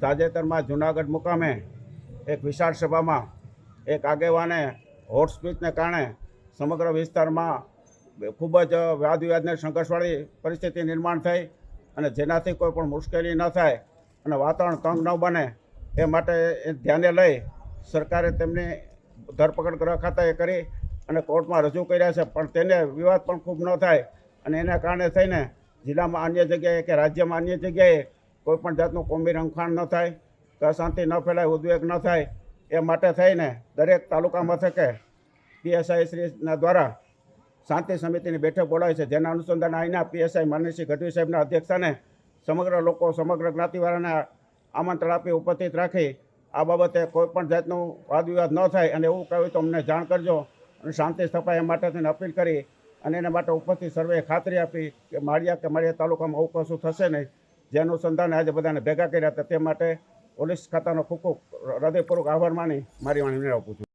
તાજેતરમાં જૂનાગઢ મુકામે એક વિશાળ સભામાં એક આગેવાને હોટ સ્પીચને કારણે સમગ્ર વિસ્તારમાં ખૂબ જ વાદ વિવાદને સંઘર્ષવાળી પરિસ્થિતિ નિર્માણ થઈ અને જેનાથી કોઈ પણ મુશ્કેલી ન થાય અને વાતાવરણ તંગ ન બને એ માટે એ ધ્યાને લઈ સરકારે તેમની ધરપકડ ખાતા એ કરી અને કોર્ટમાં રજૂ કર્યા છે. પણ તેને વિવાદ પણ ખૂબ ન થાય અને એના કારણે થઈને જિલ્લામાં અન્ય જગ્યાએ કે રાજ્યમાં અન્ય જગ્યાએ કોઈ પણ જાતનું કોમી રંખાણ ન થાય કે અશાંતિ ન ફેલાય, ઉદ્વેગ ન થાય, એ માટે થઈને દરેક તાલુકા મથકે પીએસઆઈ શ્રીના દ્વારા શાંતિ સમિતિની બેઠક બોલાવી છે. જેના અનુસંધાને આવીને પીએસઆઈ માનસિંહ ગઢવી સાહેબના અધ્યક્ષાને સમગ્ર લોકો, સમગ્ર જ્ઞાતિવાળાને આમંત્રણ આપી ઉપસ્થિત રાખી આ બાબતે કોઈ પણ જાતનું વાદ ન થાય અને એવું કહ્યું તો અમને જાણ કરજો અને શાંતિ સ્થપાય એ માટે તેને અપીલ કરી અને એના માટે ઉપસ્થિત સર્વે ખાતરી આપી કે માળિયા કે માળિયા તાલુકામાં આવું કશું થશે નહીં. જે અનુસંધાને આજે બધાને ભેગા કર્યા હતા, તે માટે પોલીસ ખાતાનો ખૂબ ખૂબ હૃદયપૂર્વક આભાર માની મારી વાણી આપું છું.